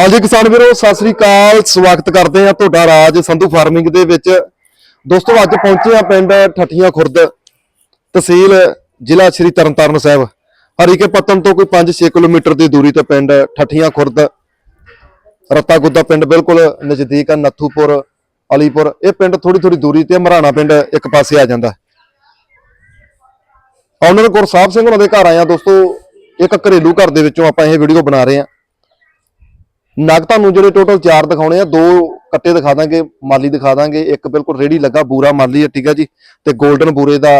ਹਾਂਜੀ ਕਿਸਾਨ ਵੀਰੋ, ਸਤਿ ਸ੍ਰੀ ਅਕਾਲ। ਸਵਾਗਤ ਕਰਦੇ ਆ ਤੁਹਾਡਾ ਰਾਜ ਸੰਧੂ ਫਾਰਮਿੰਗ ਦੇ ਵਿੱਚ। ਦੋਸਤੋ, ਅੱਜ ਪਹੁੰਚੇ ਆ ਪਿੰਡ ਠੱਠੀਆਂ ਖੁਰਦ ਤਹਿਸੀਲ ਜ਼ਿਲ੍ਹਾ ਸ਼੍ਰੀ ਤਰਨਤਾਰਨ ਸਾਹਿਬ। ਹਰੀਕੇ ਪੱਤਨ ਤੋਂ ਕੋਈ 5-6 ਕਿਲੋਮੀਟਰ ਦੀ ਦੂਰੀ ਤੇ ਪਿੰਡ ਠੱਠੀਆਂ ਖੁਰਦ। ਰੱਤਾ ਗੁੱਦਾ ਪਿੰਡ ਬਿਲਕੁਲ ਨਜ਼ਦੀਕ ਆ, ਨੱਥੂਪੁਰ, ਅਲੀਪੁਰ। ਇਹ ਪਿੰਡ ਥੋੜੀ ਥੋੜੀ ਦੂਰੀ ਤੇ ਮਰਾਣਾ ਪਿੰਡ ਇੱਕ ਪਾਸੇ ਆ ਜਾਂਦਾ। ਆਨਰ ਗੁਰਸਾਹਿਬ ਸਿੰਘ ਉਹਨਾਂ ਦੇ ਘਰ ਆਇਆ ਦੋਸਤੋ। ਇੱਕ ਘਰੇਲੂ ਘਰ ਦੇ ਵਿੱਚੋਂ ਆਪਾਂ ਇਹ ਵੀਡੀਓ ਬਣਾ ਰਹੇ ਆ ਨਗ ਤੁਹਾਨੂੰ ਜਿਹੜੇ ਟੋਟਲ ਚਾਰ ਦਿਖਾਉਣੇ ਆ, ਦੋ ਕੱਟੇ ਦਿਖਾ ਦਾਂਗੇ, ਮਾਲੀ ਦਿਖਾ ਦਾਂਗੇ, ਇੱਕ ਬਿਲਕੁਲ ਰੇੜੀ ਲੱਗਾ, ਬੂਰਾ ਮਾਲੀ ਹੈ ਠੀਕ ਆ ਜੀ। ਤੇ 골ਡਨ ਬੂਰੇ ਦਾ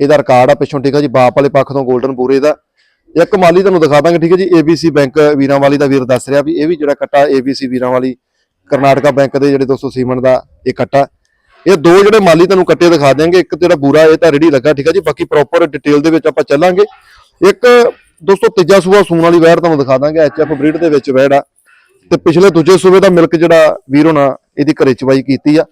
ਇਹਦਾ ਰਿਕਾਰਡ ਆ ਪਿੱਛੋਂ, ਠੀਕ ਆ ਜੀ, ਬਾਪ ਵਾਲੇ ਪੱਖ ਤੋਂ 골ਡਨ ਬੂਰੇ ਦਾ। ਇੱਕ ਮਾਲੀ ਤੁਹਾਨੂੰ ਦਿਖਾ ਦਾਂਗੇ, ਠੀਕ ਹੈ ਜੀ ABC ਬੈਂਕ ਵੀਰਾਂ ਵਾਲੀ ਦਾ ਵੀਰ ਦੱਸ ਰਿਹਾ ਵੀ ਇਹ ਵੀ ਜਿਹੜਾ ਕੱਟਾ ABC ਵੀਰਾਂ ਵਾਲੀ ਕਰਨਾਟਕਾ ਬੈਂਕ ਦੇ ਜਿਹੜੇ ਦੋਸਤੋ ਸੀਮਨ ਦਾ ਇਹ ਕੱਟਾ। ਇਹ ਦੋ ਜਿਹੜੇ ਮਾਲੀ ਤੁਹਾਨੂੰ ਕੱਟੇ ਦਿਖਾ ਦਿਆਂਗੇ, ਇੱਕ ਜਿਹੜਾ ਬੂਰਾ ਇਹ ਤਾਂ ਰੇੜੀ ਲੱਗਾ, ਠੀਕ ਹੈ ਜੀ, ਬਾਕੀ ਪ੍ਰੋਪਰ ਡਿਟੇਲ ਦੇ ਵਿੱਚ ਆਪਾਂ ਚੱਲਾਂਗੇ। ਇੱਕ ਦੋਸਤੋ ਤੀਜਾ ਸੂਆ ਸੂਣ ਵਾਲੀ ਵੈੜ ਤੁਹਾਨੂੰ ਦਿਖਾ ਦਾਂਗੇ ਐਚਐਫ ਬਰੀਡ ਦੇ ਵਿੱਚ ਵੈੜ ਆ। ਤੇ ਪਿਛਲੇ ਦੂਜੇ ਸੂਬੇ ਦਾ ਮਿਲਕ ਜਿਹੜਾ ਵੀਰ ਹੋਣਾ, ਇਹਦੀ ਘਰੇ ਚਵਾਈ ਕੀਤੀ ਆ।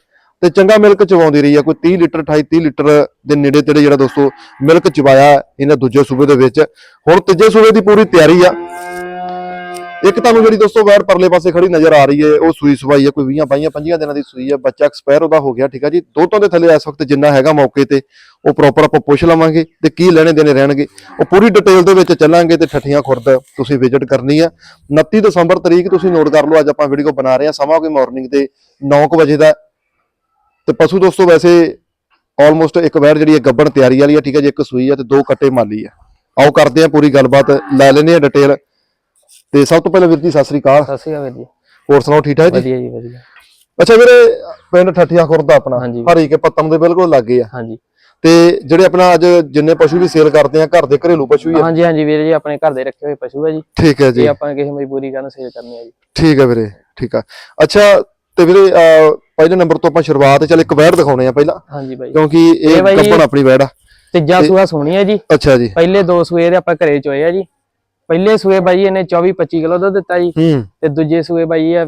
ਤੇ ਚੰਗਾ ਮਿਲਕ ਚਵਾਉਂਦੀ ਰਹੀ ਆ, ਕੋਈ 30 ਲੀਟਰ 28 30 ਲੀਟਰ ਦੇ ਨੇੜੇ ਤੇੜੇ ਜਿਹੜਾ ਦੋਸਤੋ ਮਿਲਕ ਚਵਾਇਆ ਇਹਨਾਂ ਦੂਜੇ ਸੂਬੇ ਦੇ ਵਿੱਚ। ਹੁਣ ਤੀਜੇ ਸੂਬੇ ਦੀ ਪੂਰੀ ਤਿਆਰੀ ਆ। ਇੱਕ ਤੁਹਾਨੂੰ ਜਿਹੜੀ ਦੋਸਤੋ ਵੈਰ ਪਰਲੇ ਪਾਸੇ ਖੜੀ ਨਜ਼ਰ ਆ ਰਹੀ ਹੈ, ਉਹ ਸੂਈ ਸਵਾਈ ਹੈ, ਕੋਈ 20 22 25 ਦਿਨਾਂ ਦੀ ਸੂਈ ਹੈ, ਬੱਚਾ ਐਕਸਪਾਇਰ ਉਹਦਾ ਹੋ ਗਿਆ, ਠੀਕ ਆ ਜੀ। ਦੋਤਾਂ ਦੇ ਥੱਲੇ ਇਸ ਵਕਤ ਜਿੰਨਾ ਹੈਗਾ ਮੌਕੇ ਤੇ, ਉਹ ਪ੍ਰੋਪਰ ਆਪਾਂ ਪੁੱਛ ਲਵਾਂਗੇ ਤੇ ਕੀ ਲੈਣੇ ਦੇਣੇ ਰਹਿਣਗੇ। ਉਹ ਪੂਰੀ ਡਿਟੇਲ ਦੇ ਵਿੱਚ ਚੱਲਾਂਗੇ ਤੇ ਠੱਠੀਆਂ ਖੁਰਦ ਤੁਸੀਂ ਵਿਜ਼ਿਟ ਕਰਨੀ ਆ। 29 ਦਸੰਬਰ ਤਰੀਕ ਤੁਸੀਂ ਨੋਟ ਕਰ ਲਓ, ਅੱਜ ਆਪਾਂ ਵੀਡੀਓ ਬਣਾ ਰਹੇ ਹਾਂ ਸਮਾਂ ਕੋਈ ਮਾਰਨਿੰਗ ਦੇ 9:00 ਵਜੇ ਦਾ। ਤੇ ਪਸ਼ੂ ਦੋਸਤੋ ਵੈਸੇ ਆਲਮੋਸਟ ਇੱਕ ਵੈਰ ਜਿਹੜੀ ਹੈ, ਗੱਬਣ ਤਿਆਰੀ ਵਾਲੀ ਆ ਠੀਕ ਹੈ ਜੀ, ਇੱਕ ਸੂਈ ਆ ਤੇ ਦੋ ਕੱਟੇ ਮਾਲੀ ਆ ਆਓ ਕਰਦੇ ਆ ਪੂਰੀ ਗੱਲਬਾਤ, ਲੈ ਲੈਨੇ ਆ ਡਿਟੇਲ ਤੇ ਸਭ ਤੋਂ ਪਹਿਲਾਂ ਵੀਰ ਜੀ ਸਤਿ ਸ੍ਰੀ ਅਕਾਲ। ਸਤਿ ਸ਼੍ਰੀ ਅਕਾਲ ਵੀਰ ਜੀ। ਹੋਰ ਸੁਣਾਓ ਠੀਕ ਠਾਕ ਜੀ? ਵਧੀਆ ਜੀ ਵਧੀਆ। ਅੱਛਾ ਵੀਰੇ ਪਿੰਡ ਠੱਠੀਆਂ ਖੁਰਦ ਦਾ ਆਪਣਾ। ਹਰੀ ਕੇ ਪੱਤਨ ਦੇ ਬਿਲਕੁਲ ਲੱਗੇ ਆ। ਹਾਂਜੀ। ਤੇ ਜਿਹੜੇ ਆਪਣਾ ਅੱਜ ਜਿੰਨੇ ਪਸ਼ੂ ਵੀ ਸੇਲ ਕਰਦੇ ਆ ਘਰ ਦੇ ਘਰੇਲੂ ਪਸ਼ੂ ਹੀ ਆ। ਹਾਂਜੀ ਹਾਂਜੀ ਵੀਰ ਜੀ ਆਪਣੇ ਘਰ ਦੇ ਰੱਖੇ ਹੋਏ ਪਸ਼ੂ ਆ ਜੀ। ਠੀਕ ਹੈ ਜੀ। ਇਹ ਆਪਾਂ ਕਿਸੇ ਮਜਬੂਰੀ ਕਾਰਨ ਸੇਲ ਕਰਨੇ ਆ ਜੀ। ਠੀਕ ਹੈ ਵੀਰੇ ਠੀਕ ਆ। ਅੱਛਾ ਤੇ ਵੀਰੇ ਪਹਿਲੇ ਨੰਬਰ ਤੋਂ ਆਪਾਂ ਸ਼ੁਰੂਆਤ ਚੱਲ ਇੱਕ ਵੈੜ ਦਿਖਾਉਣੇ ਆ ਪਹਿਲਾਂ। ਹਾਂਜੀ ਬਾਈ। ਕਿਉਂਕਿ ਇਹ ਗੱਬਣ ਆਪਣੀ ਵੈੜ ਆ। ਤੀਜਾ ਸੂਆ ਸੋਹਣੀ ਹੈ ਜੀ। ਅੱਛਾ ਜੀ। ਪਹਿਲੇ ਦੋ ਸੂਏ ਦੇ ਆਪਾਂ ਘਰੇ ਚੋਏ ਆ ਜੀ। ਪਹਿਲੇ ਸੂਏ ਬਾਈ ਇਹਨੇ 24 25 ਕਿਲੋ ਦੁੱਧ ਦਿੱਤਾ ਜੀ। ਤੇ ਦੂਜੇ ਸੂਏ ਬਾਈ ਇਹ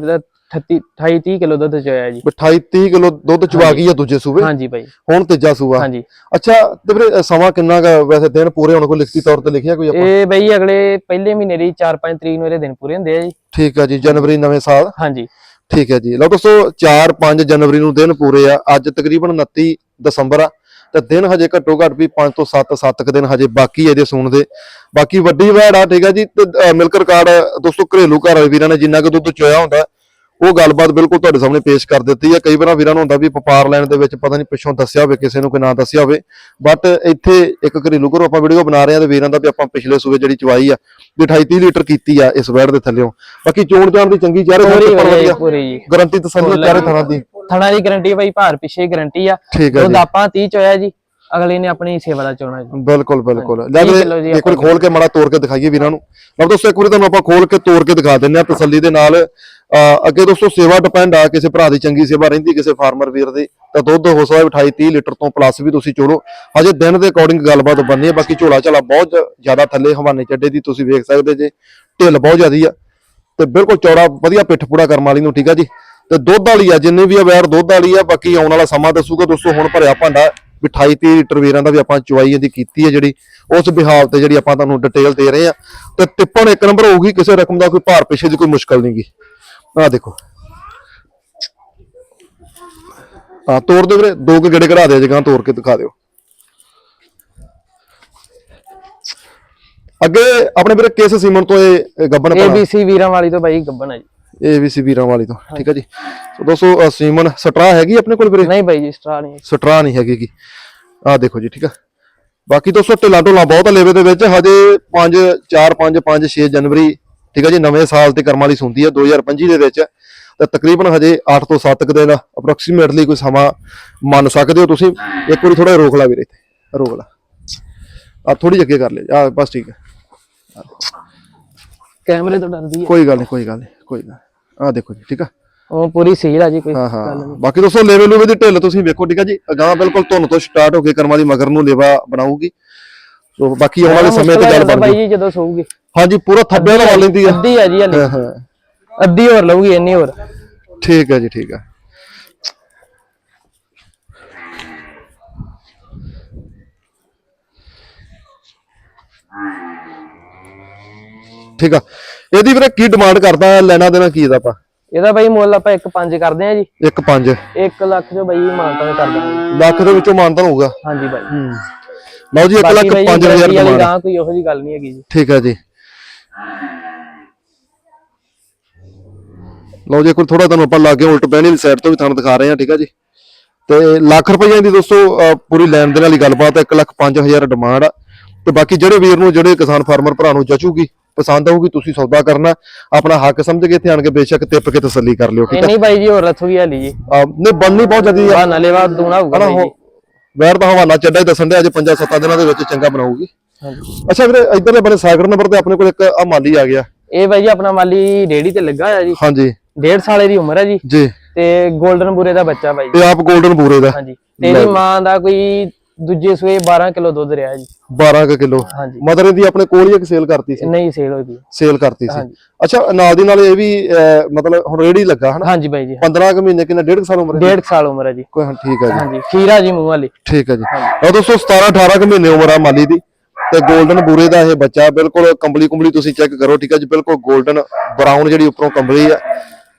38 28 30 ਕਿਲੋ ਦੁੱਧ ਚੋਇਆ ਜੀ। 28 30 ਕਿਲੋ ਦੁੱਧ ਚਵਾ ਗਈ ਆ ਦੂਜੇ ਸੂਬੇ ਹਾਂਜੀ ਬਾਈ। ਹੁਣ ਤੀਜਾ ਸੂਆ। ਹਾਂਜੀ। ਅੱਛਾ ਤੇ ਵੀਰੇ ਸਮਾਂ ਕਿੰਨਾ ਗਾ ਵੈਸੇ ਦਿਨ ਪੂਰੇ ਹੋਣ ਕੋਈ ਲਿਖਤੀ ਤੌਰ ਤੇ ਲਿਖਿਆ ਕੋਈ ਆਪਾਂ? ਇਹ ਬਾਈ ਅਗਲੇ ਪਹਿਲੇ ਮਹੀਨੇ ਦੀ 4-5 ਤਰੀਕ ਨੂੰ ਇਹਦੇ ਦਿਨ ਪੂਰੇ ਹੁੰਦੇ ਆ ਜੀ। ਠੀਕ ਆ ਜੀ ਜਨਵਰੀ ਨਵੇਂ ਸਾਲ। ਹਾਂਜੀ। ਠੀਕ ਹੈ ਜੀ। ਲਓ ਦੋਸਤੋ 4-5 ਜਨਵਰੀ ਨੂੰ ਦਿਨ ਪੂਰੇ ਆ। ਅੱਜ ਤਕਰੀਬਨ 29 ਦਸੰਬਰ ਆ। ਤੇ ਦਿਨ ਹਜੇ ਘੱਟੋ ਘੱਟ ਵੀ 5 ਤੋਂ 7 7 ਕੁ ਦਿਨ ਹਜੇ ਬਾਕੀ ਹੈ ਇਹਦੇ ਸੂਣ ਦੇ। ਬਾਕੀ ਵੱਡੀ ਵੈੜ ਆ ਠੀਕ ਹੈ ਜੀ ਮਿਲਕ ਰਿਕਾਰਡ ਦੋਸਤੋ ਘਰੇਲੂ ਘਰ ਵਾਲੇ ਵੀਰਾਂ ਨੇ ਜਿੰਨਾ ਕੁ ਦੁੱਧ ਚੋਇਆ ਹੁੰਦਾ ਉਹ ਗੱਲਬਾਤ ਬਿਲਕੁਲ ਤੁਹਾਡੇ ਸਾਹਮਣੇ ਪੇਸ਼ ਕਰ ਦਿੱਤੀ ਹੈ ਕਈ ਵਾਰ ਵੀਰਾਂ ਨੂੰ ਹੁੰਦਾ ਵੀ ਵਪਾਰ ਲੈਣ ਦੇ ਵਿੱਚ ਪਤਾ ਨਹੀਂ ਪਿੱਛੋਂ ਦੱਸਿਆ ਹੋਵੇ ਕਿਸੇ ਨੂੰ ਕੋਈ ਨਾ ਦੱਸਿਆ ਹੋਵੇ ਬਟ ਇੱਥੇ ਇੱਕ ਘਰੇਲੂ ਘਰੋਂ ਆਪਾਂ ਵੀਡੀਓ ਬਣਾ ਰਹੇ ਹਾਂ ਤੇ ਵੀਰਾਂ ਦਾ ਵੀ ਆਪਾਂ ਪਿਛਲੇ ਸੂਏ ਜਿਹੜੀ ਚਵਾਈ ਆ ਵੀ 28 30 ਲੀਟਰ ਕੀਤੀ ਆ ਇਸ ਵੈੜ ਦੇ ਥੱਲੇੋਂ ਬਾਕੀ ਚੋਣ ਜਾਣ ਦੀ ਚੰਗੀ ਚਾਰੇ ਗਾਰੰਟੀ ਤਸੱਲੀ ਚਾਰੇ ਥਾਂ ਦੀ। ਥਣਾ ਦੀ ਗਾਰੰਟੀ ਬਾਈ ਭਾਰ ਪਿੱਛੇ ਗਾਰੰਟੀ ਆ। ਠੀਕ ਹੈ ਦੁੱਧ ਜੀ। ਆਪਾਂ 30 ਚੋਇਆ ਜੀ ਅਗਲੇ ਨੇ ਆਪਣੀ ਸੇਵਾ ਦਾ ਚੋਣਾ ਜੀ। ਬਿਲਕੁਲ ਬਿਲਕੁਲ। ਲੈ ਵੀਰੇ ਇੱਕ ਵਾਰ ਖੋਲ ਕੇ ਮਾੜਾ ਤੋੜ ਕੇ ਦਿਖਾਈਏ ਵੀਰਾਂ ਨੂੰ। ਲਓ ਦੋਸਤੋ ਇੱਕ ਵਾਰੀ ਤੁਹਾਨੂੰ ਆਪਾਂ ਖੋਲ ਕੇ ਤੋੜ ਕੇ ਦਿਖਾ ਦਿੰਨੇ ਆ ਤਸੱਲੀ ਦੇ ਨਾਲ। ਅੱਗੇ ਦੋਸਤੋ ਸੇਵਾ ਡਿਪੈਂਡ ਆ ਕਿਸੇ ਭਰਾ ਦੀ ਚੰਗੀ ਸੇਵਾ ਰਹਿੰਦੀ ਕਿਸੇ ਫਾਰਮਰ ਵੀਰ ਦੀ। ਤਾਂ ਦੁੱਧ ਹੋ ਸਕਦਾ 28 30 ਲੀਟਰ ਤੋਂ ਪਲੱਸ ਵੀ ਤੁਸੀਂ ਚੋਲੋ ਹਜੇ ਦਿਨ ਦੇ ਅਕੋਰਡਿੰਗ ਗੱਲਬਾਤ ਬਣਨੀ ਹੈ ਬਾਕੀ ਝੋਲਾ ਝਾਲਾ ਬਹੁਤ ਜ਼ਿਆਦਾ ਥੱਲੇ ਹਵਾਨੇ ਚੱਡੇ ਦੀ ਤੁਸੀਂ ਵੇਖ ਸਕਦੇ ਜੇ। ਢਿੱਲ ਬਹੁਤ ਜ਼ਿਆਦੀ ਆ। ਤੇ ਬਿਲਕੁਲ ਚੌੜਾ ਵਧੀਆ ਪਿੱਠ ਪੂੜਾ ਕਰਮ ਵਾਲੀ ਨੂੰ ਠੀਕ ਆ ਜੀ? ਤੇ ਦੁੱਧ ਵਾਲੀ ਆ ਜਿੰਨੇ ਵੀ ਆ ਵੈਰ ਦੁੱਧ ਵਾਲੀ ਆ ਬਾਕੀ ਆਉਣ ਵਾਲਾ ਸਮਾਂ ਦੱਸੂਗਾ ਦੋਸਤੋ ਹੁਣ ਭਰਿਆ ਭਾਂਡਾ ਵੀ 28 30 ਲੀਟਰ ਵੀਰਾਂ ਦਾ ਵੀ ਆਪਾਂ ਚੁਆਈ ਇਹਦੀ ਕੀਤੀ ਹੈ ਜਿਹੜੀ ਉਸ ਬਿਹਾਵ ਤੇ ਜਿਹੜੀ ਆਪਾਂ ਤੁਹਾਨੂੰ ਡਿਟੇਲ ਦੇ ਰਹੇ ਆ। ਤੇ ਟਿੱਪਣ ਇੱਕ ਨੰਬਰ ਹੋਊਗੀ ਕਿਸੇ ਰਕਮ ਦਾ ਕੋਈ ਭਾਰ ਪਿੱਛੇ ਦੀ ਕੋਈ ਮੁਸ਼ਕਲ ਨਹੀਂਗੀ। ਆਹ ਦੇਖੋ। ਆ ਤੋੜ ਦੇ ਵੀਰੇ ਦੋ ਕੁ ਗੇੜੇ ਕਢਾ ਦੇ ਜਗ੍ਹਾ ਤੋੜ ਕੇ ਦਿਖਾ ਦਿਓ। ਅੱਗੇ ਆਪਣੇ ਵੀਰੇ ਕਿਸ ਸੀਮਨ ਤੋਂ ਇਹ ਗੱਬਨ ਪਾਣਾ ABC ਵੀਰਾਂ ਵਾਲੀ ਤੋਂ ਬਾਈ ਗੱਬਣ ਆ ਜੀ। ਏਬੀਸੀ ਵੀਰਾਂ ਵਾਲੀ ਤੋਂ। ਠੀਕ ਹੈ ਜੀ। ਸੋ ਦੋਸਤੋ ਸੀਮਨ ਸਟਰਾ ਹੈਗੀ ਆਪਣੇ ਕੋਲ ਵੀਰੇ? ਨਹੀਂ ਬਾਈ ਜੀ ਸਟਰਾ ਨਹੀਂ ਸਟਰਾ ਨਹੀਂ ਹੈਗੀ ਗੀ। ਆਹ ਦੇਖੋ ਜੀ ਠੀਕ ਆ। ਬਾਕੀ ਦੋਸਤੋ ਢਿੱਲਾ ਢੋਲਾ ਬਹੁਤ ਆ ਲੇਵੇ ਦੇ ਵਿੱਚ। ਹਜੇ 5 4 5 5 6 ਜਨਵਰੀ ਠੀਕ ਆ ਜੀ ਨਵੇਂ ਸਾਲ ਤੇ ਕਰਮਾਂ ਲਈ ਸੁਣਦੀ ਆ 2025 ਦੇ ਵਿੱਚ। ਤੇ ਤਕਰੀਬਨ ਹਜੇ 8 ਤੋਂ 7 ਕੁ ਦਿਨ ਅਪਰੋਕਸੀਮੇਟਲੀ ਕੋਈ ਸਮਾਂ ਮੰਨ ਸਕਦੇ ਹੋ ਤੁਸੀਂ। ਇੱਕ ਵਾਰੀ ਥੋੜਾ ਰੋਕ ਲਾ ਵੀਰੇ ਇੱਥੇ। ਰੋਕ ਲਾ। ਆ ਥੋੜੀ ਅੱਗੇ ਕਰ ਲੈ। ਆ ਬਸ ਠੀਕ ਹੈ ਕੈਮਰੇ ਤੋਂ ਡਰਦੀ ਹੈ ਕੋਈ ਗੱਲ ਨਹੀਂ ਕੋਈ ਗੱਲ ਨਹੀਂ ਕੋਈ ਗੱਲ ਆ ਦੇਖੋ ਜੀ ਠੀਕ ਆ? ਉਹ ਪੂਰੀ ਸੀਲ ਆ ਜੀ ਕੋਈ ਹਾਂ ਹਾਂ। ਬਾਕੀ ਦੋਸਤੋ ਲੇਵੇ ਲੂਵੇ ਦੀ ਢਿੱਲ ਤੁਸੀਂ ਵੇਖੋ ਠੀਕ ਆ ਜੀ? ਅਗਾਹ ਬਿਲਕੁਲ ਧੁੰਨ ਤੋਂ ਸਟਾਰਟ ਹੋ ਕੇ ਕਰਮਾਂ ਦੀ ਮਗਰ ਨੂੰ ਲੇਵਾ ਬਣਾਊਗੀ। ਸੋ ਬਾਕੀ ਆਉਣ ਵਾਲੇ ਸਮੇਂ ਤੇ ਗੱਲ ਬਣ ਬਾਈ ਜੂ ਜਦੋਂ ਸੋਊਗੀ। ਹਾਂਜੀ ਪੂਰਾ ਥੱਬੇ ਲਵਾ ਲੈਂਦੀ ਆ। ਅੱਧੀ ਆ ਜੀ ਹਾਂ ਹਾਂ। ਅੱਧੀ ਹੋਰ ਲਊਗੀ ਇੰਨੀ ਹੋਰ। ਠੀਕ ਹੈ ਜੀ ਠੀਕ ਹੈ ਠੀਕ ਆ। ਇਹਦੀ ਵੀਰੇ ਕੀ ਡਿਮਾਂਡ ਕਰਦਾ ਲੈਣਾ ਦੇਣਾ ਕੀ ਇਹਦਾ ਆਪਾਂ? ਇਹਦਾ ਬਾਈ ਮੁੱਲ ਆਪਾਂ 1.5 ਕਰਦੇ ਆ ਜੀ। 1 5 1 ਲੱਖ ਜੋ ਬਾਈ ਮਾਨਤਾ ਕਰ ਦਾਂਗੇ ਲੱਖ ਦੇ ਵਿੱਚੋਂ ਮਾਨਤਨ ਹੋਊਗਾ। ਹਾਂਜੀ ਬਾਈ। ਲਓ ਜੀ 1 ਲੱਖ ਬਾਕੀ ਬਾਈ 5000 guarantee ਵਾਲੀ ਡਿਮਾਂਡ ਗਾਂ ਕੋਈ ਉਹੋ ਜੀ ਗੱਲ ਨਹੀਂ ਹੈਗੀ ਜੀ। ਠੀਕ ਹੈ ਜੀ। ਲਓ ਜੀ ਕੋਈ ਥੋੜਾ ਤੁਹਾਨੂੰ ਆਪਾਂ ਲਾਗੇ ਉਲਟ ਪੈਣੀ ਵਾਲੀ ਸਾਈਡ ਤੋਂ ਵੀ ਤੁਹਾਨੂੰ ਦਿਖਾ ਰਹੇ ਹਾਂ ਠੀਕ ਹੈ ਜੀ। ਤੇ ਲੱਖ ਰੁਪਏ ਦੀ ਦੋਸਤੋ ਪੂਰੀ ਲੈਣ ਦੇਣ ਵਾਲੀ ਗੱਲਬਾਤ ਹੈ 1 ਲੱਖ 5000 ਡਿਮਾਂਡ ਆ। ਤੇ ਬਾਕੀ ਜਿਹੜੇ ਵੀਰ ਨੂੰ ਜਿਹੜੇ ਕਿਸਾਨ ਫਾਰਮਰ ਭਰਾ ਨੂੰ ਜਚੂਗੀ ਪਸੰਦ ਆਊਗੀ ਤੁਸੀਂ ਸੌਦਾ ਕਰਨਾ। ਆਪਣਾ ਹੱਕ ਸਮਝ ਕੇ ਇੱਥੇ ਆਣ ਕੇ ਬੇਸ਼ੱਕ ਟਿੱਪ ਕੇ ਤਸੱਲੀ ਕਰ ਲਿਓ ਠੀਕ ਹੈ ਇੰਨੀ ਬਾਈ ਜੀ ਹੋਰ ਰੱਥੂਗੀ ਹਾਲੀ ਜੀ। ਅਹ, ਨਹੀਂ ਬਣਨੀ ਬਹੁਤ ਜਲਦੀ ਆ। ਆ ਨਾਲੇ ਬਾਅਦ ਦੂਣਾ ਹੋਊਗਾ ਬਾਈ ਜੀ। ਵੈਰ ਦਾ ਹਵਾਲਾ ਚੱਡਾ ਹੀ ਦੱਸਣ ਦੇ ਅੱਜ 5-7 ਦਿਨਾਂ ਦੇ ਵਿੱਚ ਚੰਗਾ ਬਣਾਊਗੀ। ਹਾਂਜੀ। ਅੱਛਾ ਵੀਰੇ ਇਧਰਲੇ ਬਣੇ ਸਾਗਰ ਨੰਬਰ ਤੇ ਆਪਣੇ ਕੋਲ ਇੱਕ ਆ ਮਾਲੀ ਆ ਗਿਆ। ਇਹ ਬਾਈ ਜੀ ਆਪਣਾ ਮਾਲੀ ਰੇੜੀ ਤੇ ਲੱਗਾ ਹੋਇਆ ਜੀ। ਹਾਂਜੀ। ਡੇਢ ਸਾਲੇ ਦੀ ਉਮਰ ਹੈ ਜੀ। ਜੀ। ਤੇ 골ਡਨ ਬੂਰੇ ਦਾ ਬੱਚਾ ਬਾਈ ਤੇ ਆਪ 골ਡਨ ਬੂਰੇ ਦਾ। ਹਾਂਜੀ। ਤੇ ਇਹਦੀ ਮਾਂ ਦਾ ਕੋਈ ਦੂਜੇ ਸੂਏ 12 ਕਿਲੋ ਦੁੱਧ ਰਿਹਾ ਜੀ। 12 ਕੁ ਕਿਲੋ। ਹਾਂਜੀ। ਮਦਰ ਦੀ ਆਪਣੇ ਕੋਲ ਹੀ ਇੱਕ ਸੇਲ ਕਰਤੀ ਸੀ? ਨਹੀਂ ਸੇਲ ਹੋਈ ਸੇਲ ਕਰਤੀ ਸੀ। ਅੱਛਾ ਨਾਲ ਦੀ ਨਾਲ ਇਹ ਵੀ ਮਤਲਬ ਹੁਣ ਰੇੜੀ ਲੱਗਾ ਹਨਾ? ਹਾਂਜੀ ਬਾਈ ਜੀ। 15 ਕੁ ਮਹੀਨੇ ਕਿੰਨਾ ਡੇਢ ਕੁ ਸਾਲ ਉਮਰ ਹੈ ਡੇਢ ਕੁ ਸਾਲ ਉਮਰ ਹੈ ਜੀ। ਕੋਈ ਹਾਂ, ਠੀਕ ਹੈ ਜੀ। ਹਾਂਜੀ ਖੀਰਾ ਜੀ ਮੂੰਹ ਵਾਲੀ। ਠੀਕ ਹੈ ਜੀ। ਉਹ ਦੋਸਤੋ 17 18 ਕੁ ਮਹੀਨੇ ਉਮਰ ਆ ਮਾਲੀ ਦੀ ਤੇ 골ਡਨ ਬੂਰੇ ਦਾ ਇਹ ਬੱਚਾ ਬਿਲਕੁਲ ਕੰਬਲੀ ਕੁੰਬਲੀ ਤੁਸੀਂ ਚੈੱਕ ਕਰੋ ਠੀਕ ਹੈ ਜੀ? ਬਿਲਕੁਲ 골ਡਨ ਬਰਾਊਨ ਜਿਹੜੀ ਉੱਪਰੋਂ ਕੰਬਲੀ ਆ।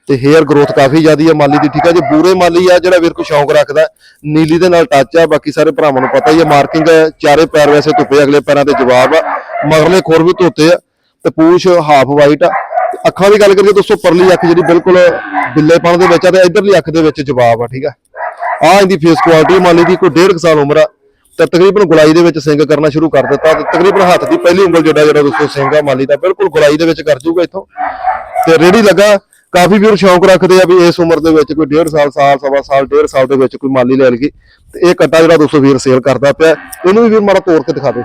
ਤੇ ਹੇਅਰ ਗਰੋਥ ਕਾਫੀ ਜ਼ਿਆਦੀ ਆ ਮਾਲੀ ਦੀ, ਠੀਕ ਆ ਜੀ? ਬੂਰੇ ਮਾਲੀ ਆ ਜਿਹੜਾ ਵੀਰ ਕੋ ਸ਼ੌਂਕ ਰੱਖਦਾ, ਨੀਲੀ ਦੇ ਨਾਲ ਟੱਚ ਆ, ਬਾਕੀ ਸਾਰੇ ਭਰਾਵਾਂ ਨੂੰ ਪਤਾ ਹੀ ਆ ਮਾਰਕਿੰਗ ਚਾਰੇ ਪੈਰ ਵੈਸੇ ਧੁੱਪੇ, ਅਗਲੇ ਪੈਰਾਂ ਤੇ ਜਵਾਬ ਆ। ਮਗਰਲੇ ਖੋਰ ਵੀ ਧੋਤੇ ਆ ਤੇ ਪੂਛ ਹਾਫ ਵਾਈਟ ਆ। ਤੇ ਅੱਖਾਂ ਦੀ ਗੱਲ ਕਰੀਏ ਦੋਸਤੋ, ਪਰਲੀ ਅੱਖ ਜਿਹੜੀ ਬਿਲਕੁਲ ਬਿੱਲੇਪਣ ਦੇ ਵਿੱਚ ਆ ਤੇ ਇਧਰਲੀ ਅੱਖ ਦੇ ਵਿੱਚ ਜਵਾਬ ਆ, ਠੀਕ ਆ। ਆ ਇਹਦੀ ਫੇਸ ਕੁਆਲਿਟੀ ਮਾਲੀ ਦੀ ਕੋਈ ਡੇਢ ਕੁ ਸਾਲ ਉਮਰ ਆ ਤੇ ਤਕਰੀਬਨ ਗੁਲਾਈ ਦੇ ਵਿੱਚ ਸਿੰਗ ਕਰਨਾ ਸ਼ੁਰੂ ਕਰ ਦਿੱਤਾ ਤੇ ਤਕਰੀਬਨ ਹੱਥ ਦੀ ਪਹਿਲੀ ਉਂਗਲ ਜਿਹੜਾ ਜਿਹੜਾ ਦੋਸਤੋ ਸਿੰਗ ਆ ਮਾਲੀ ਦਾ, ਬਿਲਕੁਲ ਗੁਲਾਈ ਦੇ ਵਿੱਚ ਕਰ ਜੂਗਾ ਇੱਥੋਂ। ਤੇ ਰੇੜੀ ਲੱਗਾ ਕਾਫੀ ਵੀਰ ਸ਼ੌਂਕ ਰੱਖਦੇ ਆ ਵੀ ਇਸ ਉਮਰ ਦੇ ਵਿੱਚ ਕੋਈ ਡੇਢ ਸਾਲ ਸਾਲ ਸਵਾ ਸਾਲ ਡੇਢ ਸਾਲ ਦੇ ਵਿੱਚ ਕੋਈ ਮਾਲੀ ਲੈ ਲਗੀ ਤੇ ਇਹ ਕੱਟਾ ਜਿਹੜਾ ਦੋਸਤੋ ਵੀਰ ਸੇਲ ਕਰਦਾ ਪਿਆ ਇਹਨੂੰ ਵੀ ਵੀਰ ਮਾੜਾ ਤੋੜ ਕੇ ਦਿਖਾ ਦੇ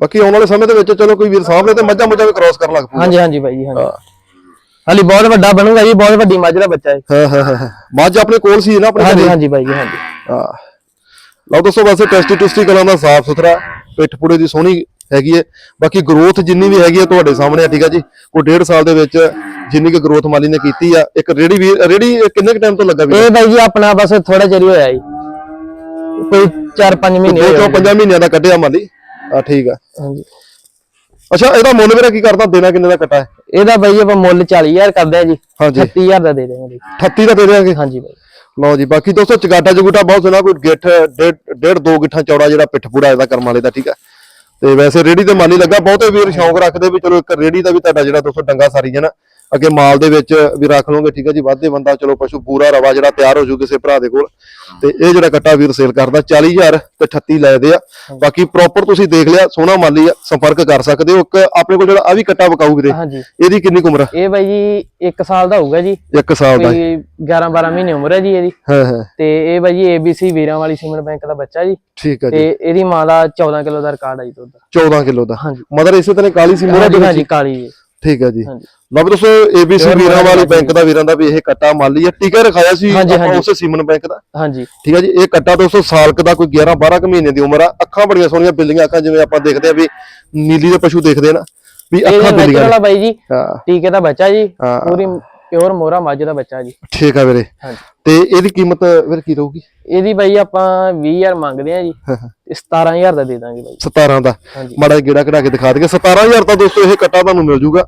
ਬਾਕੀ ਆਉਣ ਵਾਲੇ ਸਮੇਂ ਦੇ ਵਿੱਚ ਚਲੋ ਕੋਈ ਵੀਰ ਸਾਹਮਣੇ ਤੇ ਮੱਝਾਂ ਮੁੱਝਾਂ ਵੀ ਕ੍ਰਾਸ ਕਰਨ ਲੱਗ ਪਊਗਾ। ਹਾਂਜੀ ਹਾਂਜੀ ਬਾਈ ਜੀ ਹਾਂਜੀ। ਹਾਲੀ ਬਹੁਤ ਵੱਡਾ ਬਣੂਗਾ ਜੀ ਬਹੁਤ ਵੱਡੀ ਮੱਝ ਦਾ ਬੱਚਾ ਹੈ ਹਾਂ ਹਾਂ ਹਾਂ। ਮੱਝ ਆਪਣੇ ਕੋਲ ਸੀ ਨਾ ਆਪਣੇ ਹਾਂਜੀ? ਹਾਂਜੀ ਬਾਈ ਜੀ ਹਾਂਜੀ। ਹਾਂ। ਲਓ ਦੋਸਤੋ ਵੈਸੇ ਟੈਸਟੀ ਟੁਸਟੀ ਕਲਾਂ ਦਾ ਸਾਫ਼ ਸੁਥਰਾ ਪਿੱਠ ਪੂੜੇ ਦੀ ਸੋਹਣੀ ਹੈਗੀ ਹੈ ਬਾਕੀ ਗਰੋਥ ਜਿੰਨੀ ਵੀ ਹੈਗੀ ਹੈ ਤੁਹਾਡੇ ਸਾਹਮਣੇ ਆ ਠੀਕ ਹੈ ਜੀ? ਕੋਈ ਡੇਢ ਸਾਲ ਦੇ ਵਿੱਚ ਜਿੰਨੀ ਕੁ ਗਰੋਥ ਮਾਲੀ ਨੇ ਕੀਤੀ ਆ ਇੱਕ ਰੇੜੀ ਵੀ ਰੇੜੀ ਕਿੰਨੇ ਕੁ ਟਾਈਮ ਤੋਂ ਲੱਗਾ ਵੀ ਇਹ ਬਾਈ ਜੀ ਆਪਣਾ ਬਸ ਥੋੜਾ ਚਿਰ ਹੀ ਹੋਇਆ ਜੀ। ਕੋਈ 4-5 ਮਹੀਨੇ ਦੋ ਹੋਣਗੇ। ਪੰਜਾਂ ਮਹੀਨਿਆਂ ਦਾ ਕੱਢਿਆ ਮਾਲੀ। ਆ ਠੀਕ ਆ। ਹਾਂਜੀ। ਅੱਛਾ ਇਹਦਾ ਮੁੱਲ ਵੀਰਾ ਕੀ ਕਰਦਾ? ਦੇਣਾ ਕਿੰਨੇ ਦਾ ਕੱਟਾ ਹੈ ਇਹਦਾ ਬਾਈ ਆਪਾਂ ਮੁੱਲ 40000 ਕਰਦੇ ਆ ਜੀ। ਹਾਂਜੀ। 36000 ਦਾ ਦੇ ਦੇਵਾਂਗੇ ਜੀ। 38 ਦਾ ਦੇ ਦੇਾਂਗੇ ਹਾਂਜੀ ਬਾਈ। ਲਓ ਜੀ, ਬਾਕੀ ਦੋਸਤੋ ਚਗਾਟਾ ਜਗੂਟਾ ਬਹੁਤ ਸੋਹਣਾ, ਕੋਈ ਗਿੱਠ, ਡੇਢ ਡੇਢ ਦੋ ਗਿੱਠਾਂ ਚੌੜਾ ਜਿਹੜਾ ਪਿੱਠ ਪੂੜਾ ਇਹਦਾ ਕਰਮ ਵਾਲੇ ਦਾ, ਠੀਕ ਹੈ ਤੇ ਵੈਸੇ ਰੇੜੀ ਤੇ ਮਾਲੀ ਲੱਗਾ, ਬਹੁਤੇ ਵੀਰ ਸ਼ੌਂਕ ਰੱਖਦੇ ਵੀ ਚਲੋ ਇੱਕ ਰੇੜੀ ਦਾ ਵੀ ਤੁਹਾਡਾ ਜਿਹੜਾ ਦੋਸਤੋ ਡੰਗਾ ਸਾਰੀ ਜਣਾ। ਅੱਗੇ ਮਾਲ ਦੇ ਵਿੱਚ ਵੀ ਰੱਖ ਲਓਗੇ ਠੀਕ ਆ ਜੀ? ਵਾਧੇ ਬੰਦਾ ਚਲੋ ਪਸ਼ੂ ਪੂਰਾ ਰਵਾ ਜਿਹੜਾ ਤਿਆਰ ਹੋ ਜੂ ਕਿਸੇ ਭਰਾ ਦੇ ਕੋਲ। ਤੇ ਇਹ ਜਿਹੜਾ ਕੱਟਾ ਵੀਰ ਸੇਲ ਕਰਦਾ 40000 ਤੇ 38 ਲੈਦੇ ਆ। ਬਾਕੀ ਪ੍ਰੋਪਰ ਤੁਸੀਂ ਦੇਖ ਲਿਆ ਸੋਹਣਾ ਮਾਲੀ ਆ ਸੰਪਰਕ ਕਰ ਸਕਦੇ ਹੋ। ਇੱਕ ਆਪਣੇ ਕੋਲ ਜਿਹੜਾ ਆ ਵੀ ਕੱਟਾ ਵਿਕਾਊ ਵੀਰੇ ਇਹਦੀ ਕਿੰਨੀ ਉਮਰ ਆ? ਇਹ ਬਾਈ ਜੀ 1 ਸਾਲ ਦਾ ਹੋਊਗਾ ਜੀ। 1 ਸਾਲ ਦਾ ਕੋਈ 11-12 ਮਹੀਨੇ ਉਮਰ ਹੈ ਜੀ ਇਹਦੀ। ਹਾਂ ਹਾਂ। ਤੇ ਇਹ ਬਾਈ ਜੀ ABC ਵੀਰਾਂ ਵਾਲੀ ਸਿਮਰ ਬੈਂਕ ਦਾ ਬੱਚਾ ਜੀ। ਠੀਕ ਆ ਜੀ। ਤੇ ਇਹਦੀ ਮਾਂ ਦਾ 14 ਕਿਲੋ ਦਾ ਰਿਕਾਰਡ ਆ ਜੀ ਦੁੱਧ। ਦਾ 14 ਕਿਲੋ ਦਾ। ਹਾਂਜੀ। ਮਦਰ ਇਸੇ ਤਰ੍ਹਾਂ ਕਾਲੀ ਸੀ ਮੋਰਾ ਹਾਂਜੀ ਹਾਂਜੀ ਕਾਲੀ ਜੀ। ਠੀਕ ਹੈ ਜੀ। ਲਓ ਦੋਸਤੋ ABC ਵੀਰਾਂ ਵਾਲੀ ਬੈਂਕ ਦਾ ਵੀਰਾਂ ਦਾ ਵੀ ਇਹ ਕੱਟਾ ਮਾਲੀ ਹੈ। ਟੀਕਾ ਰਖਾਇਆ ਸੀ। ਉਸੇ ਸੀਮਨ ਬੈਂਕ ਦਾ। ਹਾਂਜੀ। ਠੀਕ ਹੈ ਜੀ ਇਹ ਕੱਟਾ ਦੋਸਤੋ ਸਾਲ ਕੁ ਦਾ ਕੋਈ 11 12 ਕੁ ਮਹੀਨੇ ਦੀ ਉਮਰ ਆ। ਅੱਖਾਂ ਬੜੀਆਂ ਸੋਹਣੀਆਂ ਬਿੱਲੀਆਂ ਅੱਖਾਂ ਜਿਵੇਂ ਆਪਾਂ ਦੇਖਦੇ ਆ ਵੀ ਨੀਲੀ ਦੇ ਪਸ਼ੂ ਦੇਖਦੇ ਆ ਨਾ। ਵੀ ਅੱਖਾਂ ਬਿੱਲੀਆਂ ਆ ਬਾਈ ਜੀ ਹਾਂ। ਟੀਕੇ ਦਾ ਬੱਚਾ ਜੀ। ਪੂਰੀ ਪਿਓਰ ਮੋਰਾ ਮੱਝ ਦਾ ਬੱਚਾ ਜੀ। ਠੀਕ ਆ ਵੀਰੇ। ਤੇ ਇਹਦੀ ਕੀਮਤ ਵੀਰ ਕੀ ਰਹੂਗੀ? ਇਹਦੀ ਬਾਈ ਆਪਾਂ 20000 ਮੰਗਦੇ ਆ ਜੀ। ਤੇ 17000 ਦਾ ਦੇ ਦਾਂਗੇ ਬਾਈ। 17 ਦਾ। ਮਾੜਾ ਗੇੜਾ ਕਢਾ ਕੇ ਦਿਖਾ ਦਈਏ। 17000 ਤਾਂ ਦੋਸਤੋ ਇਹ ਕੱਟਾ ਤੁਹਾਨੂੰ ਮਿਲ ਜੂਗਾ।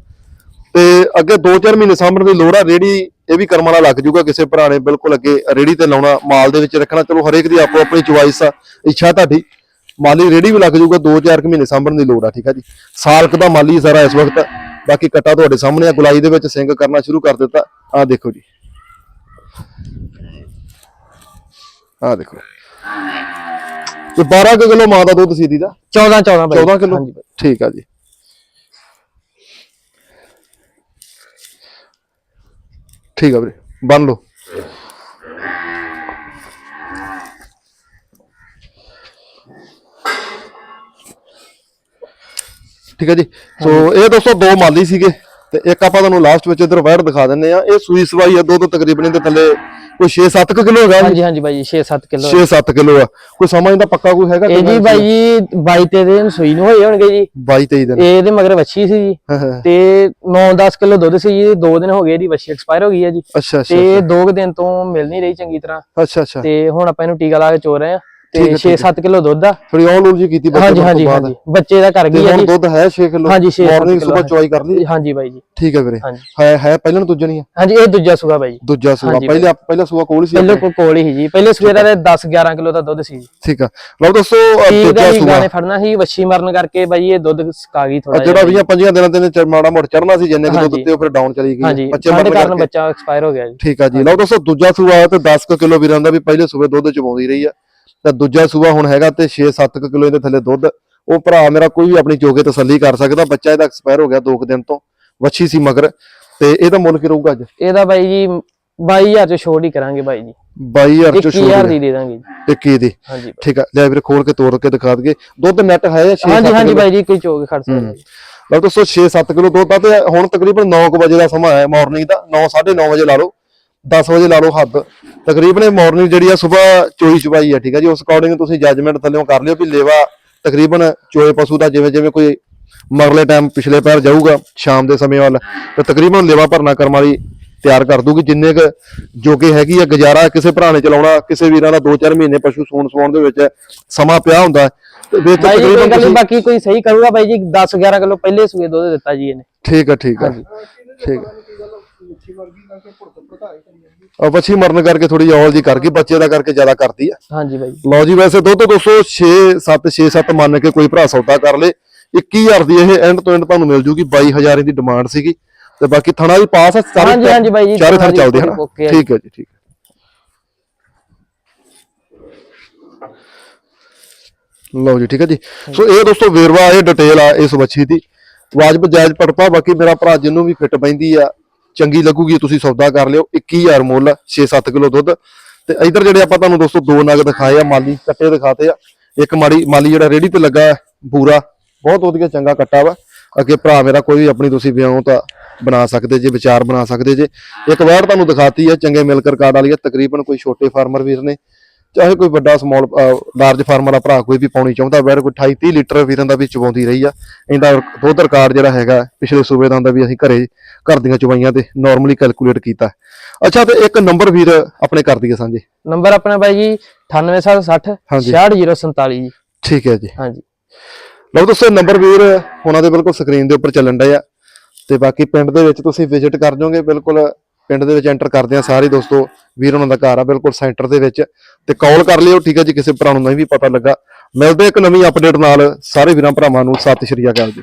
ਤੇ ਅੱਗੇ 2-4 ਮਹੀਨੇ ਸਾਂਭਣ ਦੀ ਲੋੜ ਆ। ਰੇੜੀ ਇਹ ਵੀ ਕਰਮ ਵਾਲਾ ਲੱਗ ਜੂਗਾ। ਕਿਸੇ ਭਰਾ ਨੇ ਬਿਲਕੁਲ ਅੱਗੇ ਰੇੜੀ ਤੇ ਲਾਉਣਾ ਮਾਲ ਦੇ ਵਿੱਚ ਰੱਖਣਾ। ਚਲੋ ਹਰੇਕ ਦੀ ਆਪੋ ਆਪਣੀ ਚੁਆਇਸ ਆ ਇੱਛਾ ਤੁਹਾਡੀ। ਮਾਲੀ ਰੇੜੀ ਵੀ ਲੱਗ ਜੂਗਾ। 2-4 ਮਹੀਨੇ ਸਾਂਭਣ ਦੀ ਲੋੜ ਆ। ਠੀਕ ਆ ਜੀ। ਸਾਲ ਕੁ ਦਾ ਮਾਲੀ ਸਾਰਾ ਇਸ ਵਕਤ ਬਾਕੀ ਕੱਟਾ ਤੁਹਾਡੇ ਸਾਹਮਣੇ ਆ ਗੁਲਾਈ ਦੇ ਵਿੱਚ ਸਿੰਗ ਕਰਨਾ ਸ਼ੁਰੂ ਕਰ ਦਿੱਤਾ। ਆਹ ਦੇਖੋ ਜੀ। ਆਹ ਦੇਖੋ। ਤੇ 12 ਕੁ ਕਿਲੋ ਮਾਂ ਦਾ ਦੁੱਧ ਸੀ ਦੀ ਦਾ? 14 14 ਬਾਈ। 14 ਕਿਲੋ? ਠੀਕ ਆ ਜੀ। ਠੀਕ ਆ ਵੀਰੇ। ਬੰਨ ਲਓ। ਠੀਕ ਆ ਜੀ? ਸੋ ਇਹ ਦੋਸਤੋ ਦੋ ਮਾਲੀ ਸੀਗੇ ਤੇ ਇੱਕ ਆਪਾਂ ਤੁਹਾਨੂੰ ਲਾਸਟ ਵਿੱਚ ਇਧਰ ਵੈੜ ਦਿਖਾ ਦਿੰਨੇ ਆ ਇਹ ਸੂਈ ਸਵਾਈ ਆ ਦੁੱਧ ਤਕਰੀਬਨ ਇਹਦੇ ਥੱਲੇ ਕੋਈ 6-7 ਕਿਲੋ ਹੈਗਾ ਹਾਂਜੀ ਹਾਂਜੀ ਬਾਈ ਜੀ 6-7 ਕਿਲੋ 6-7 ਕਿਲੋ ਆ। ਕੋਈ ਸਮਾਂ ਇਹਦਾ ਪੱਕਾ ਕੋਈ ਹੈਗਾ ਇਹ ਜੀ ਬਾਈ ਜੀ 22 ਤੇ ਦਿਨ ਸੂਈ ਨੂੰ ਹੋਏ ਹੋਣਗੇ ਜੀ। 22-23 ਦਿਨ। ਇਹ ਇਹਦੇ ਮਗਰ ਵੱਛੀ ਸੀ ਜੀ। ਹਾਂ, ਹਾਂ। ਤੇ 9-10 ਕਿਲੋ ਦੁੱਧ ਸੀ ਜੀ 2 ਦਿਨ ਹੋ ਗਏ ਇਹਦੀ ਵੱਛੀ ਐਕਸਪਾਇਰ ਹੋ ਗਈ ਹੈ ਜੀ। ਅੱਛਾ ਅੱਛਾ ਤੇ 2 ਦਿਨ ਤੋਂ ਮਿਲ ਨਹੀਂ ਰਹੀ ਚੰਗੀ ਤਰ੍ਹਾਂ। ਅੱਛਾ ਅੱਛਾ। ਤੇ ਹੁਣ ਆਪਾਂ ਇਹਨੂੰ ਟੀਕਾ ਲਾ ਕੇ ਚੋ ਰਹੇ ਆ ਤੇ 6-7 ਕਿਲੋ ਦੁੱਧ ਆ। ਫਿਰ ਔਲ ਉਲ ਜੀ ਕੀਤੀ ਬੱਚੇ ਹਾਂਜੀ ਤੋਂ ਹਾਂਜੀ। ਹਾਂਜੀ। ਬੱਚੇ ਦਾ ਕਰ ਤੇ ਗਈ ਹੁਣ ਜੀ। ਦੁੱਧ ਹੈ 6 ਕਿਲੋ। ਹਾਂਜੀ, ਛੇ ਸੱਤ ਮਾਰਨਿੰਗ ਕਿੱਲੋ ਸਵੇਰ ਹੈ। ਚੁਆਈ ਕਰ ਲਈ। ਹਾਂਜੀ ਬਾਈ ਜੀ। ਠੀਕ ਹੈ ਵੀਰੇ। ਹੈ ਹੈ ਪਹਿਲਾਂ ਨੂੰ ਦੂਜਾ ਨਹੀਂ ਹੈ ਹਾਂਜੀ ਇਹ ਦੂਜਾ ਸੂਆ ਬਾਈ ਜੀ। ਦੂਜਾ ਸੂਆ ਪਹਿਲੇ ਪਹਿਲਾ ਸੂਆ ਕੋਲ ਹੀ ਸੀ ਪਹਿਲੇ। ਕੋ ਕੋਲ ਹੀ ਜੀ। ਪਹਿਲੇ ਸੂਏ ਦਾ 10-11 ਕਿਲੋ ਦਾ ਦੁੱਧ ਸੀ ਜੀ। ਠੀਕ ਆ। ਲਓ ਦੋਸਤੋ ਦੂਜਾ ਹੈ ਸੂਆ ਗਾਣੇ ਫੜਨਾ ਸੀ ਵੱਛੀ ਮਰਨ ਕਰਕੇ ਬਾਈ ਇਹ ਦੁੱਧ ਸਕਾ ਗਈ ਥੋੜਾ ਜਿਹੜਾ 20 25 ਦਿਨਾਂ ਤੇ ਨੇ ਮਾੜਾ ਮੋੜ ਚੜਨਾ ਸੀ ਜਿੰਨੇ ਹਾਂਜੀ। ਦਿੱਤੇ ਉਹ ਫਿਰ ਡਾਊਨ ਚਲੀ ਗਈ। ਬੱਚੇ ਮਰਨ ਕਾਰਨ ਕਰਕੇ। ਬੱਚਾ ਐਕਸਪਾਇਰ ਹੋ ਗਿਆ ਜੀ। ਠੀਕ ਆ ਜੀ। ਲਓ ਦੋਸਤੋ ਦੂਜਾ ਸੂਆ ਤੇ 10 ਕਿਲੋ ਵੀਰਾਂ ਦਾ ਵੀ ਪਹਿਲੇ ਸੂਬੇ ਦੁੱਧ ਚਵਾਉਂਦੀ ਰਹੀ ਆ। ਤੇ ਦੂਜਾ ਸੂਆ ਹੁਣ ਹੈਗਾ ਤੇ 6-7 ਕਿਲੋ ਇਹਦੇ ਥੱਲੇ ਦੁੱਧ। ਉਹ ਭਰਾ ਮੇਰਾ ਕੋਈ ਵੀ ਆਪਣੀ ਚੋਗੇ ਤਸੱਲੀ ਕਰ ਸਕਦਾ ਬੱਚਾ ਇਹਦਾ ਐਕਸਪਾਇਰ ਹੋ ਗਿਆ 2 ਦਿਨ ਤੋਂ ਵੱਛੀ ਸੀ ਮਗਰ। ਤੇ ਇਹਦਾ ਮੁੱਲ ਕੀ ਰਹੂਗਾ ਅੱਜ? ਇਹਦਾ ਬਾਈ ਜੀ 22000 ਚ ਛੋੜ ਹੀ ਕਰਾਂਗੇ ਬਾਈ ਜੀ। 22000 ਚ 21000 ਦੀ ਦੇ ਦਾਂਗੇ ਜੀ। 21 ਦੀ। ਹਾਂਜੀ। ਠੀਕ ਆ ਲੈ ਵੀਰੇ ਖੋਲ ਕੇ ਤੋੜ ਕੇ ਦਿਖਾ ਦਈਏ। ਦੁੱਧ ਨੈਟ ਹੈ ਜਾਂ 6 ਹਾਂਜੀ ਹਾਂਜੀ ਬਾਈ ਜੀ ਕੋਈ ਚੋਗ ਖੜ ਸਕਦਾ। ਲਓ ਦੋਸਤੋ 6-7 ਕਿਲੋ ਦੁੱਧ ਆ ਤੇ ਹੁਣ ਤਕਰੀਬਨ 9 ਵਜੇ ਦਾ ਸਮਾਂ ਹੈ ਮਾਰਨਿੰਗ ਦਾ। 9 9:30 ਵਜੇ ਲਾ ਲਓ। 10 ਵਜੇ ਲਾ ਲਓ ਹੱਦ। ਤਕਰੀਬਨ ਇਹ ਮਾਰਨਿੰਗ ਜਿਹੜੀ ਆ ਸਵੇਰ ਚੋਈ ਚਵਾਈ ਆ ਠੀਕ ਆ ਜੀ? ਉਸ ਅਕੋਰਡਿੰਗ ਤੁਸੀਂ ਜੱਜਮੈਂਟ ਥੱਲੇੋਂ ਕਰ ਲਿਓ ਵੀ ਲੇਵਾ ਤਕਰੀਬਨ ਚੋਏ ਪਸ਼ੂ ਦਾ ਜਿਵੇਂ ਜਿਵੇਂ ਕੋਈ ਮਗਲੇ ਟਾਈਮ ਪਿਛਲੇ ਪੈਰ ਜਾਊਗਾ ਸ਼ਾਮ ਦੇ ਸਮੇਂ ਵੱਲ ਤੇ ਤਕਰੀਬਨ ਲੇਵਾ ਭਰਨਾ ਕਰਮ ਵਾਲੀ ਤਿਆਰ ਕਰ ਦੂਗੀ। ਜਿੰਨੇ ਕ ਜੋਗੇ ਹੈਗੀ ਆ ਗੁਜ਼ਾਰਾ ਕਿਸੇ ਭਰਾ ਨੇ ਚਲਾਉਣਾ ਕਿਸੇ ਵੀਰਾਂ ਦਾ 2-4 ਮਹੀਨੇ ਪਸ਼ੂ ਸੂਣ ਸਵਾਉਣ ਦੇ ਵਿੱਚ ਸਮਾਂ ਪਿਆ ਹੁੰਦਾ। ਤੇ ਵਿੱਚ ਤਕਰੀਬਨ ਬਾਕੀ ਕੋਈ ਸਹੀ ਕਰੂਗਾ ਬਾਈ ਜੀ 10 11 ਕਿਲੋ ਪਹਿਲੇ ਸੂਏ ਦੁੱਧ ਦਿੱਤਾ ਜੀ ਇਹਨੇ। ਠੀਕ ਆ ਠੀਕ ਆ। ਠੀਕ ਆ। ਉਹ ਬੱਚੀ ਮਰਨ ਕਰਕੇ ਥੋੜੀ ਔਲ ਜੀ ਕਰ ਗਈ ਬੱਚੇ ਦਾ ਕਰਕੇ ਜ਼ਿਆਦਾ ਕਰਦੀ ਆ। ਹਾਂਜੀ ਬਾਈ। ਲਓ ਜੀ ਵੈਸੇ ਦੁੱਧ ਦੋਸਤੋ 6 7 6 7 ਮੰਨ ਕੇ ਕੋਈ ਭਰਾ ਸੌਦਾ ਕਰ ਲੇ। 21000 ਦੀ ਇਹ ਐਂਡ ਤੋਂ ਐਂਡ ਤੁਹਾਨੂੰ ਮਿਲ ਜੂਗੀ 22000 ਦੀ ਡਿਮਾਂਡ ਸੀਗੀ। ਤੇ ਬਾਕੀ ਥਣਾ ਵੀ ਪਾਸ ਆ ਸਾਰੇ ਹਾਂਜੀ, ਹਾਂਜੀ ਬਾਈ ਜੀ, ਚਾਰੇ ਥਣਾ ਥਣ ਦੀ ਚੱਲਦੇ ਹਨ ਓਕੇ ਆ ਜੀ। ਠੀਕ ਹੈ ਜੀ ਠੀਕ ਹੈ। ਲਓ ਜੀ ਠੀਕ ਹੈ ਜੀ। ਸੋ ਇਹ ਦੋਸਤੋ ਵੇਰਵਾ ਇਹ ਡਿਟੇਲ ਆ ਇਸ ਵੱਛੀ ਦੀ। ਵਾਜਬ ਜਾਇਜ਼ ਪੜਪਾ ਬਾਕੀ ਮੇਰਾ ਭਰਾ ਜਿਹਨੂੰ ਵੀ ਫਿੱਟ ਪੈਂਦੀ ਆ ਚੰਗੀ ਲੱਗੂਗੀ, ਤੁਸੀਂ ਸੌਦਾ ਕਰ ਲਿਓ। 21000 ਮੁੱਲ 6-7 ਕਿਲੋ ਦੁੱਧ। ਤੇ ਇਧਰ ਜਿਹੜੇ ਆਪਾਂ ਤੁਹਾਨੂੰ ਦੋਸਤੋ ਦੋ ਨਗ ਦਿਖਾਏ ਆ, ਮਾਲੀ ਕੱਟੇ ਦਿਖਾਤੇ ਆ। ਇੱਕ ਮਾੜੀ, ਮਾਲੀ ਜਿਹੜਾ ਰੇੜੀ ਤੇ ਲੱਗਾ ਪੂਰਾ ਬਹੁਤ ਵਧੀਆ ਚੰਗਾ ਕੱਟਾ ਵਾ। ਅੱਗੇ ਭਰਾ ਮੇਰਾ ਕੋਈ ਵੀ ਆਪਣੀ ਤੁਸੀਂ ਵਿਆਹ ਤਾਂ ਬਣਾ ਸਕਦੇ ਜੇ, ਵਿਚਾਰ ਬਣਾ ਸਕਦੇ ਜੇ। ਇੱਕ ਵਾਰ ਤੁਹਾਨੂੰ ਦਿਖਾਤੀ ਹੈ ਚੰਗੇ ਮਿਲਕਰ ਕਾਰਡ ਵਾਲੀ ਹੈ ਤਕਰੀਬਨ ਕੋਈ ਛੋਟੇ ਫਾਰਮਰ ਵੀਰ ਨੇ। ਚਾਹੇ ਕੋਈ ਵੱਡਾ ਸਮਾਲ ਲਾਰਜ ਫਾਰਮਰ ਵਾਲਾ ਭਰਾ ਕੋਈ ਵੀ ਪਾਉਣੀ ਚਾਹੁੰਦਾ ਵੈਰ ਕੋਈ 28 30 ਲੀਟਰ ਵੀਰਾਂ ਦਾ ਵੀ ਚਵਾਉਂਦੀ ਰਹੀ ਆ। ਇਹਦਾ ਦੁੱਧ ਰਿਕਾਰਡ ਜਿਹੜਾ ਹੈਗਾ ਪਿਛਲੇ ਸੂਬੇ ਦਾ ਹੁੰਦਾ ਵੀ ਅਸੀਂ ਘਰੇ ਘਰ ਦੀਆਂ ਚਵਾਈਆਂ ਤੇ ਨਾਰਮਲੀ ਕੈਲਕੂਲੇਟ ਕੀਤਾ। ਅੱਛਾ ਤੇ ਇੱਕ ਨੰਬਰ ਵੀਰ ਆਪਣੇ ਕਰ ਦਈਏ ਸਾਂਝੇ। ਨੰਬਰ ਆਪਣਾ ਬਾਈ ਜੀ 98760 ਹਾਂਜੀ। 66047 ਜੀ। ਠੀਕ ਹੈ ਜੀ। ਹਾਂਜੀ। ਲਓ ਦੋਸਤੋ ਨੰਬਰ ਵੀਰ ਉਹਨਾਂ ਦੇ ਬਿਲਕੁਲ ਸਕਰੀਨ ਦੇ ਉੱਪਰ ਚੱਲਣ ਡਏ ਆ। ਤੇ ਬਾਕੀ ਪਿੰਡ ਦੇ ਵਿੱਚ ਤੁਸੀਂ ਵਿਜ਼ਿਟ ਕਰ ਜਾਓਗੇ ਬਿਲਕੁਲ ਪਿੰਡ ਦੇ ਵਿੱਚ ਐਂਟਰ ਕਰਦੇ ਆ ਸਾਰੇ ਦੋਸਤੋ, ਵੀਰ ਉਹਨਾਂ ਦਾ ਘਰ ਆ, ਬਿਲਕੁਲ ਸੈਂਟਰ ਦੇ ਵਿੱਚ। ਤੇ ਕਾਲ ਕਰ ਲਿਓ, ਠੀਕ ਹੈ ਜੀ, ਕਿਸੇ ਭਰਾ ਨੂੰ ਨਹੀਂ ਵੀ ਪਤਾ ਲੱਗਾ। ਮਿਲਦੇ ਇੱਕ ਨਵੀਂ ਅਪਡੇਟ ਨਾਲ, ਸਾਰੇ ਵੀਰਾਂ ਭਰਾਵਾਂ ਨੂੰ, ਸਤਿ ਸ਼੍ਰੀ ਅਕਾਲ ਜੀ।